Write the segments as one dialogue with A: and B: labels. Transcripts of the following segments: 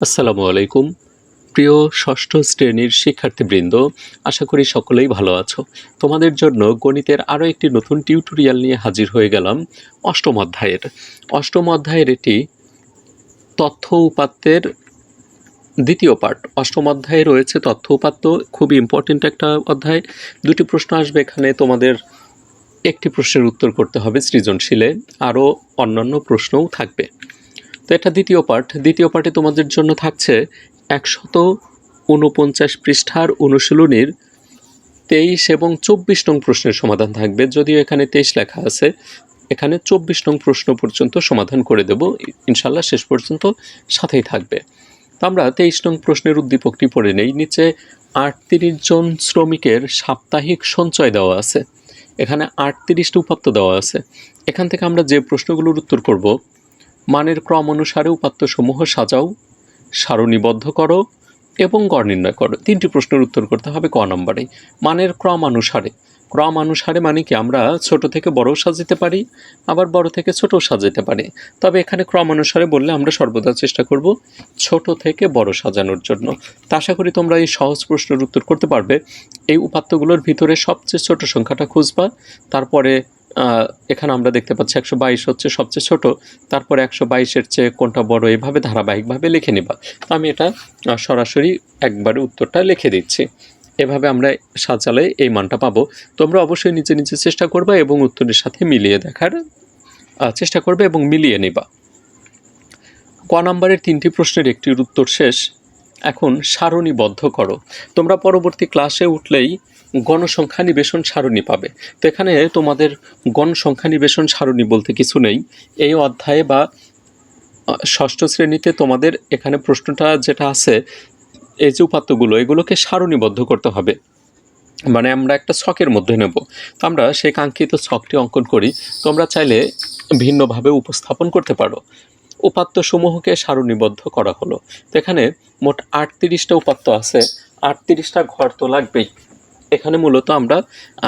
A: আসসালামু আলাইকুম। প্রিয় ষষ্ঠ শ্রেণির শিক্ষার্থীবৃন্দ, আশা করি সকলেই ভালো আছো। তোমাদের জন্য গণিতের আরও একটি নতুন টিউটোরিয়াল নিয়ে হাজির হয়ে গেলাম অষ্টম অধ্যায়ের। অষ্টম অধ্যায়ের এটি তথ্য উপাত্তের দ্বিতীয় পার্ট অষ্টম অধ্যায়ে রয়েছে তথ্য উপাত্ত, খুবই ইম্পর্টেন্ট একটা অধ্যায়। দুটি প্রশ্ন আসবে এখানে, তোমাদের একটি প্রশ্নের উত্তর করতে হবে সৃজনশীলে। আরও অন্যান্য প্রশ্নও থাকবে। তো এটা দ্বিতীয় পার্ট দ্বিতীয় পার্টে তোমাদের জন্য থাকছে একশত উনপঞ্চাশ পৃষ্ঠার অনুশীলনীর তেইশ এবং চব্বিশ নং প্রশ্নের সমাধান থাকবে। যদিও এখানে তেইশ লেখা আছে, এখানে চব্বিশ নং প্রশ্ন পর্যন্ত সমাধান করে দেব। ইনশাল্লাহ শেষ পর্যন্ত সাথেই থাকবে। তো আমরা তেইশ নং প্রশ্নের উদ্দীপকটি পড়ে নেই। নিচে আটত্রিশ জন শ্রমিকের সাপ্তাহিক সঞ্চয় দেওয়া আছে। এখানে আটত্রিশটি উপাত্ত দেওয়া আছে। এখান থেকে আমরা যে প্রশ্নগুলোর উত্তর করব মানের ক্রম অনুসারে উপাত্তসমূহ সাজাও সারণীবদ্ধ করো এবং গড় নির্ণয় করো। তিনটি প্রশ্নের উত্তর করতে হবে ক নম্বরে। মানের ক্রম অনুসারে। ক্রম অনুসারে মানে কি? আমরা ছোট থেকে বড়ও সাজাতে পারি, আবার বড় থেকে ছোটও সাজাতে পারি। তবে এখানে ক্রম অনুসারে বললে আমরা সর্বদা চেষ্টা করব ছোট থেকে বড় সাজানোর জন্য। তা আশা করি তোমরা এই সহজ প্রশ্নের উত্তর করতে পারবে। এই উপাত্তগুলোর ভিতরে সবচেয়ে ছোট সংখ্যাটা খুঁজবা, তারপরে এখানে আমরা দেখতে পাচ্ছি একশো বাইশ হচ্ছে সবচেয়ে ছোট, তারপরে একশো বাইশের চেয়ে কোনটা বড়, এভাবে ধারাবাহিকভাবে লিখে নিবা। তো আমি এটা সরাসরি একবারে উত্তরটা লিখে দিচ্ছি। এভাবে আমরা সাজালে এই মানটা পাবো। তোমরা অবশ্যই নিচে নিচে চেষ্টা করবে এবং উত্তরের সাথে মিলিয়ে দেখার চেষ্টা করবে এবং মিলিয়ে নিবা। ক নম্বরের তিনটি প্রশ্নের একটির উত্তর শেষ। এখন সারণীবদ্ধ করো। তোমরা পরবর্তী ক্লাসে উঠলেই গণসংখ্যা নিবেশন সারণী পাবে। তো এখানে তোমাদের গণসংখ্যা নিবেশন সারণী বলতে কিছু নেই। এই অধ্যায়ে বা ষষ্ঠ শ্রেণীতে তোমাদের এখানে প্রশ্নটা যেটা আছে, এই যে উপাত্তগুলো, এগুলোকে সারণীবদ্ধ করতে হবে। মানে আমরা একটা ছকের মধ্যে নেব। তো আমরা সেই কাঙ্ক্ষিত ছকটি অঙ্কন করি। তোমরা চাইলে ভিন্নভাবে উপস্থাপন করতে পারো। উপাত্ত সমূহকে সারণীবদ্ধ করা হলো। তো এখানে মোট আটত্রিশটা উপাত্ত আছে। আটত্রিশটা ঘর তো লাগবেই। এখানে মূলত আমরা,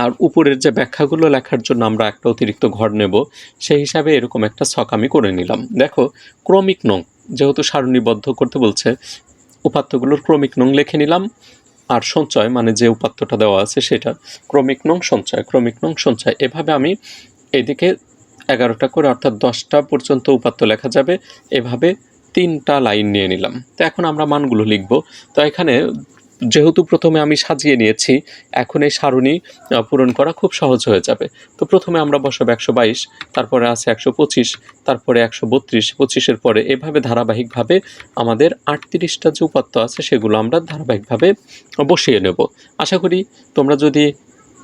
A: আর উপরের যে ব্যাখ্যাগুলো লেখার জন্য আমরা একটা অতিরিক্ত ঘর নেব, সেই হিসাবে এরকম একটা ছক আমি করে নিলাম। দেখো, ক্রমিক নং, যেহেতু সারণীবদ্ধ করতে বলছে, উপাত্তগুলোর ক্রমিক নং লিখে নিলাম, আর সঞ্চয় মানে যে উপাত্তটা দেওয়া আছে সেটা, ক্রমিক নং সঞ্চয়, ক্রমিক নং সঞ্চয়। এভাবে আমি এদিকে এগারোটা করে, অর্থাৎ দশটা পর্যন্ত উপাত্ত লেখা যাবে, এভাবে তিনটা লাইন নিয়ে নিলাম। তো এখন আমরা মানগুলো লিখব। তো এখানে যেহেতু প্রথমে আমি সাজিয়ে নিয়েছি, এখন এই সারণী পূরণ করা খুব সহজ হয়ে যাবে। তো প্রথমে আমরা বসাবো একশো বাইশ, তারপরে আছে একশো পঁচিশ, তারপরে একশো বত্রিশ, পঁচিশের পরে এভাবে ধারাবাহিকভাবে আমাদের আটত্রিশটা যে উপাত্ত আছে, সেগুলো আমরা ধারাবাহিকভাবে বসিয়ে নেব। আশা করি তোমরা যদি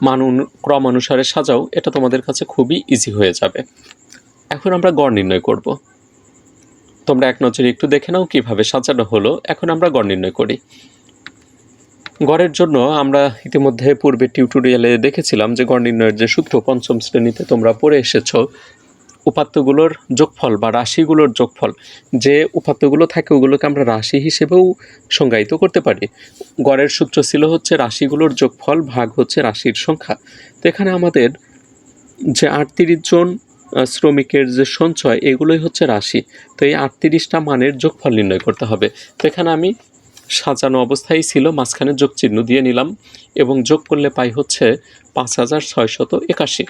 A: মান ক্রম অনুসারে সাজাও, এটা তোমাদের কাছে খুবই ইজি হয়ে যাবে। এখন আমরা গড় নির্ণয় করব। তোমরা এক নজরে একটু দেখে নাও কীভাবে সাজানো হলো। এখন আমরা গড় নির্ণয় করি। গড়ের জন্য আমরা ইতিমধ্যে পূর্বে টিউটোরিয়ালে দেখেছিলাম যে গড় নির্ণয়ের যে সূত্র পঞ্চম শ্রেণীতে তোমরা পড়ে এসেছ, উপাত্তগুলোর যোগফল বা রাশিগুলোর যোগফল, যে উপাত্তগুলো থাকে ওগুলোকে আমরা রাশি হিসেবেও সংজ্ঞায়িত করতে পারি। গড়ের সূত্র ছিল হচ্ছে রাশিগুলোর যোগফল ভাগ হচ্ছে রাশির সংখ্যা। তো এখানে আমাদের যে আটত্রিশ জন শ্রমিকের যে সঞ্চয়, এগুলোই হচ্ছে রাশি। তো এই আটত্রিশটা মানের যোগফল নির্ণয় করতে হবে। তো এখানে আমি সাজানো অবস্থায় ছিল, মাঝখানে যোগ চিহ্ন দিয়ে নিলাম এবং যোগ করলে পাই হচ্ছে পাঁচ হাজার ছয়শত একাশি।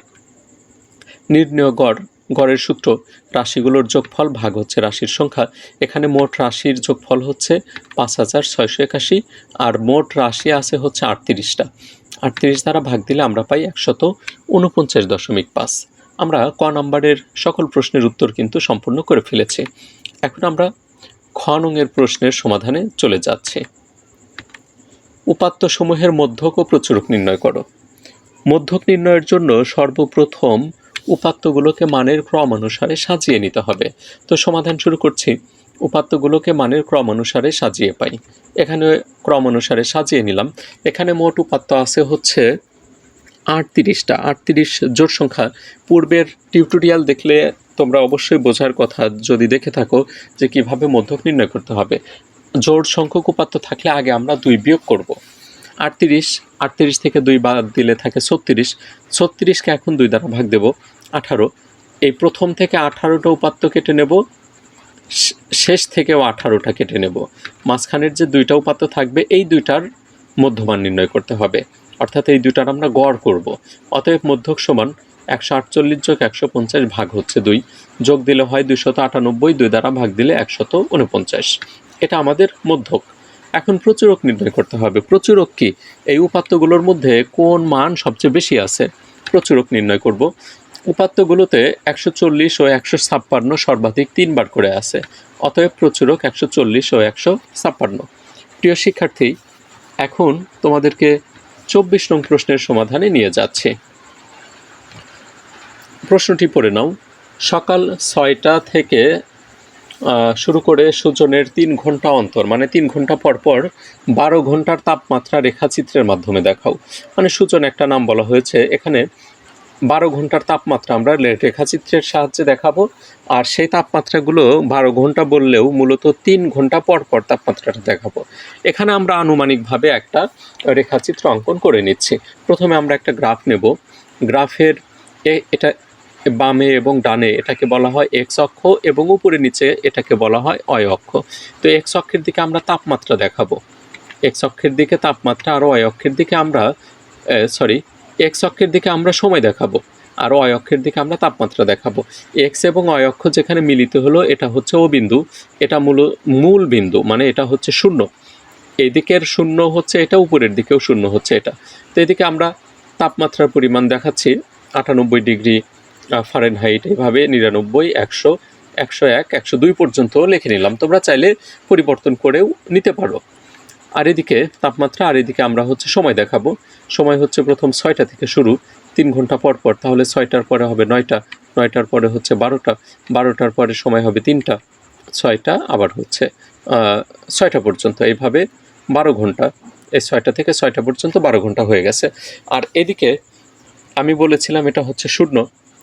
A: নির্ণয় গড়, গড়ের সূত্র, রাশিগুলোর যোগফল ভাগ হচ্ছে রাশির সংখ্যা। এখানে মোট রাশির যোগফল হচ্ছে পাঁচ হাজার ছয়শো একাশি আর মোট রাশি আছে হচ্ছে আটত্রিশটা। আটত্রিশ দ্বারা ভাগ দিলে আমরা পাই একশত উনপঞ্চাশ দশমিক পাঁচ। আমরা ক নম্বরের সকল প্রশ্নের উত্তর কিন্তু সম্পূর্ণ করে ফেলেছি। এখন আমরা খ নংয়ের প্রশ্নের সমাধানে চলে যাচ্ছে। উপাত্ত সমূহের মধ্যক ও প্রচুরক নির্ণয় করো। মধ্যক নির্ণয়ের জন্য সর্বপ্রথম উপাত্তগুলোকে মানের ক্রম অনুসারে সাজিয়ে নিতে হবে। তো সমাধান শুরু করছি। উপাত্তগুলোকে মানের ক্রম অনুসারে সাজিয়ে পাই। এখানে ক্রম অনুসারে সাজিয়ে নিলাম। এখানে মোট উপাত্ত আছে হচ্ছে আটত্রিশটা, আটত্রিশ জোট সংখ্যা। পূর্বের টিউটোরিয়াল দেখলে তোমরা অবশ্যই বোঝার কথা যদি দেখে থাকো যে কীভাবে মধ্যক নির্ণয় করতে হবে। জোট সংখ্যক উপাত্ত থাকলে আগে আমরা দুই বিয়োগ করব। আটত্রিশ আটত্রিশ থেকে দুই বাদ দিলে থাকে ছত্রিশ। ছত্রিশকে এখন দুই দ্বারা ভাগ দেব, আঠারো। এই প্রথম থেকে আঠারোটা উপাত্ত কেটে নেব শেষ থেকেও আঠারোটা কেটে নেব। মাঝখানের যে দুইটা উপাত্ত থাকবে, এই দুইটার মধ্যমান নির্ণয় করতে হবে। অর্থাৎ এই দুইটার আমরা গড় করব। অতএব মধ্যক সমান একশো আটচল্লিশ যোগ একশো পঞ্চাশ ভাগ হচ্ছে দুই। যোগ দিলে হয় দুইশত আটানব্বই, দুই দ্বারা ভাগ দিলে একশত উনপঞ্চাশ এটা আমাদের মধ্যক। এখন প্রচুরক নির্ণয় করতে হবে। প্রচুরক কি? এই উপাত্তগুলোর মধ্যে কোন মান সবচেয়ে বেশি আছে? প্রচুরক নির্ণয় করব। উপাত্তগুলোতে একশো চল্লিশ ও একশো ছাপ্পান্ন সর্বাধিক তিনবার করে আছে। অতএব প্রচুরক একশো চল্লিশ ও একশো ছাপ্পান্ন। প্রিয় শিক্ষার্থী, এখন তোমাদেরকে চব্বিশ নং প্রশ্নের সমাধানে নিয়ে যাচ্ছে। প্রশ্নটি পড়ে নাও। সকাল ছয়টা থেকে শুরু করে সূর্যনের তিন ঘণ্টা অন্তর মানে তিন ঘণ্টা পর পর বারো ঘণ্টার তাপমাত্রা রেখাচিত্রের মাধ্যমে দেখাও। মানে সূচন একটা নাম বলা হয়েছে। এখানে বারো ঘণ্টার তাপমাত্রা আমরা রেখাচিত্রের সাহায্যে দেখাবো। আর সেই তাপমাত্রাগুলো বারো ঘণ্টা বললেও মূলত তিন ঘণ্টা পর পর তাপমাত্রাটা দেখাবো। এখানে আমরা আনুমানিকভাবে একটা রেখাচিত্র অঙ্কন করে নিচ্ছি। প্রথমে আমরা একটা গ্রাফ নেব। গ্রাফের এটা বামে এবং ডানে এটাকে বলা হয় এক্স অক্ষ এবং উপরে নিচে এটাকে বলা হয় অয় অক্ষ। তো এক্স অক্ষের দিকে আমরা তাপমাত্রা দেখাবো। এক্স অক্ষের দিকে তাপমাত্রা আর অয় অক্ষের দিকে আমরা সরি এক্স অক্ষের দিকে আমরা সময় দেখাবো আর অয় অক্ষের দিকে আমরা তাপমাত্রা দেখাবো। এক্স এবং অয় অক্ষ যেখানে মিলিত হলো, এটা হচ্ছে ও বিন্দু, এটা মূল মূল বিন্দু মানে এটা হচ্ছে শূন্য। এই দিকের শূন্য হচ্ছে এটা, উপরের দিকেও শূন্য হচ্ছে এটা। তো এদিকে আমরা তাপমাত্রার পরিমাণ দেখাচ্ছি, আটানব্বই ডিগ্রি ফারেনহাইট এভাবে নিরানব্বই, একশো একশো এক, একশো দুই পর্যন্ত লিখে নিলাম। তোমরা চাইলে পরিবর্তন করেও নিতে পারো। আর এদিকে তাপমাত্রা, আর এদিকে আমরা হচ্ছে সময় দেখাবো। সময় হচ্ছে প্রথম ছয়টা থেকে শুরু, তিন ঘণ্টা পর পর। তাহলে ছয়টার পরে হবে নয়টা, নয়টার পরে হচ্ছে বারোটা, বারোটার পরে সময় হবে তিনটা, ছয়টা আবার হচ্ছে ছয়টা পর্যন্ত। এইভাবে বারো ঘণ্টা, এই ছয়টা থেকে ছয়টা পর্যন্ত বারো ঘণ্টা হয়ে গেছে। আর এদিকে আমি বলেছিলাম এটা হচ্ছে শূন্য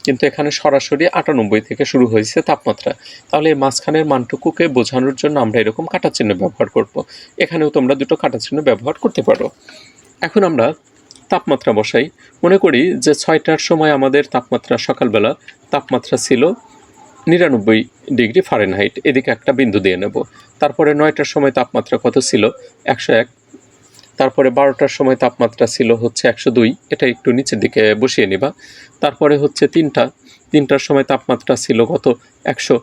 A: কিন্তু এখানে সরাসরি আটানব্বই থেকে শুরু হয়েছে তাপমাত্রা। তাহলে এই মাঝখানের মানটুকুকে বোঝানোর জন্য আমরা এরকম কাটা চিহ্ন ব্যবহার করব। এখানেও তোমরা দুটো কাটা চিহ্ন ব্যবহার করতে পারো। এখন আমরা তাপমাত্রা বসাই। মনে করি যে ছয়টার সময় আমাদের তাপমাত্রা সকালবেলা তাপমাত্রা ছিল নিরানব্বই ডিগ্রি ফারেনহাইট। এদিকে একটা বিন্দু দিয়ে নেব। তারপরে নয়টার সময় তাপমাত্রা কত ছিল? একশো এক। তারপরে বারোটার সময় তাপমাত্রা ছিল হচ্ছে একশো দুই। এটা একটু নিচের দিকে বসিয়ে নিবা। তারপরে হচ্ছে তিনটা। তিনটার সময় তাপমাত্রা ছিল গত একশো।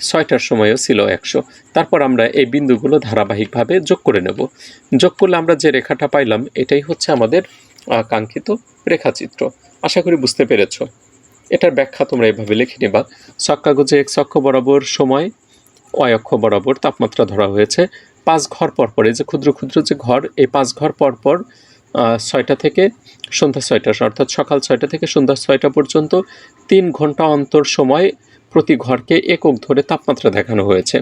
A: ছয়টার সময়ও ছিল একশো। তারপর আমরা এই বিন্দুগুলো ধারাবাহিকভাবে যোগ করে নেব। যোগ করলে আমরা যে রেখাটা পাইলাম, এটাই হচ্ছে আমাদের কাঙ্ক্ষিত রেখাচিত্র। আশা করি বুঝতে পেরেছ। এটার ব্যাখ্যা তোমরা এভাবে লিখে নেবা। ছক কাগজে এক্স অক্ষ বরাবর সময় অয় অক্ষ বরাবর তাপমাত্রা ধরা হয়েছে। পাঁচ ঘর পর পর এই যে ক্ষুদ্র ক্ষুদ্র যে ঘর এই পাঁচ ঘর পর পর আহ, ছয়টা থেকে সন্ধ্যা ছয়টা অর্থাৎ সকাল ছয়টা থেকে সন্ধ্যা ছয়টা পর্যন্ত তিন ঘণ্টা অন্তর সময় প্রতি ঘরকে একক ধরে তাপমাত্রা দেখানো হয়েছে।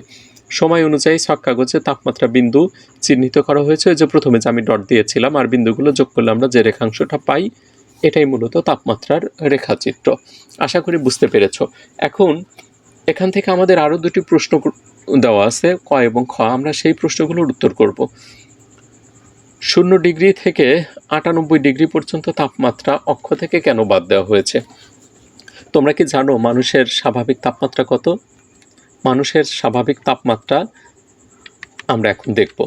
A: সময় অনুযায়ী ছক কাগজে তাপমাত্রা বিন্দু চিহ্নিত করা হয়েছে। যে প্রথমে যে আমি ডট দিয়েছিলাম আর বিন্দুগুলো যোগ করলে আমরা যে রেখাংশটা পাই এটাই মূলত তাপমাত্রার রেখাচিত্র। আশা করি বুঝতে পেরেছ। এখন এখান থেকে আমাদের আরও দুটি প্রশ্ন দেওয়া আছে, ক এবং খ। আমরা সেই প্রশ্নগুলোর উত্তর করব। শূন্য ডিগ্রি থেকে আটানব্বই ডিগ্রি পর্যন্ত তাপমাত্রা অক্ষ থেকে কেন বাদ দেওয়া হয়েছে? তোমরা কি জানো মানুষের স্বাভাবিক তাপমাত্রা কত? মানুষের স্বাভাবিক তাপমাত্রা আমরা এখন দেখব।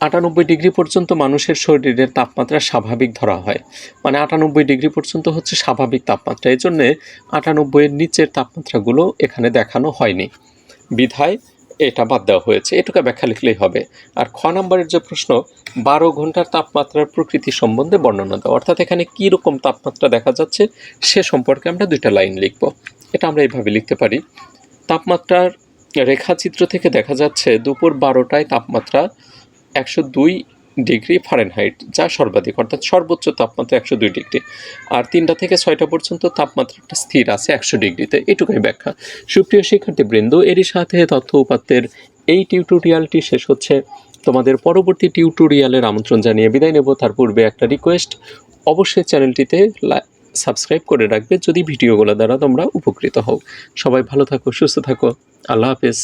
A: আটানব্বই ডিগ্রি পর্যন্ত মানুষের শরীরের তাপমাত্রা স্বাভাবিক ধরা হয়। মানে আটানব্বই ডিগ্রি পর্যন্ত হচ্ছে স্বাভাবিক তাপমাত্রা। এই জন্যে আটানব্বইয়ের নিচের তাপমাত্রাগুলো এখানে দেখানো হয়নি। বিধায় এটা বাদ দেওয়া হয়েছে। এটুকু ব্যাখ্যা লিখলেই হবে। আর খ নম্বরের যে প্রশ্ন, বারো ঘণ্টার তাপমাত্রার প্রকৃতি সম্বন্ধে বর্ণনা দেওয়া অর্থাৎ এখানে কী রকম তাপমাত্রা দেখা যাচ্ছে, সে সম্পর্কে আমরা দুইটা লাইন লিখব। এটা আমরা এইভাবে লিখতে পারি। তাপমাত্রার রেখাচিত্র থেকে দেখা যাচ্ছে, দুপুর বারোটায় তাপমাত্রা একশো দুই ডিগ্রি ফারেনহাইট যা সর্বাধিক, অর্থাৎ সর্বোচ্চ তাপমাত্রা একশো দুই ডিগ্রি। আর তিনটা থেকে ছয়টা পর্যন্ত তাপমাত্রাটা স্থির আছে একশো ডিগ্রিতে এটুকুই ব্যাখ্যা। সুপ্রিয় শিক্ষার্থীবৃন্দ, এরই সাথে তথ্য উপাত্তের এই টিউটোরিয়ালটি শেষ হচ্ছে। তোমাদের পরবর্তী টিউটোরিয়ালের আমন্ত্রণ জানিয়ে বিদায় নেব। তার পূর্বে একটা রিকোয়েস্ট অবশ্যই চ্যানেলটিতে সাবস্ক্রাইব করে রাখবে। যদি ভিডিওগুলো দ্বারা তোমরা উপকৃত হও। সবাই ভালো থাকো, সুস্থ থাকো। আল্লাহ হাফেজ।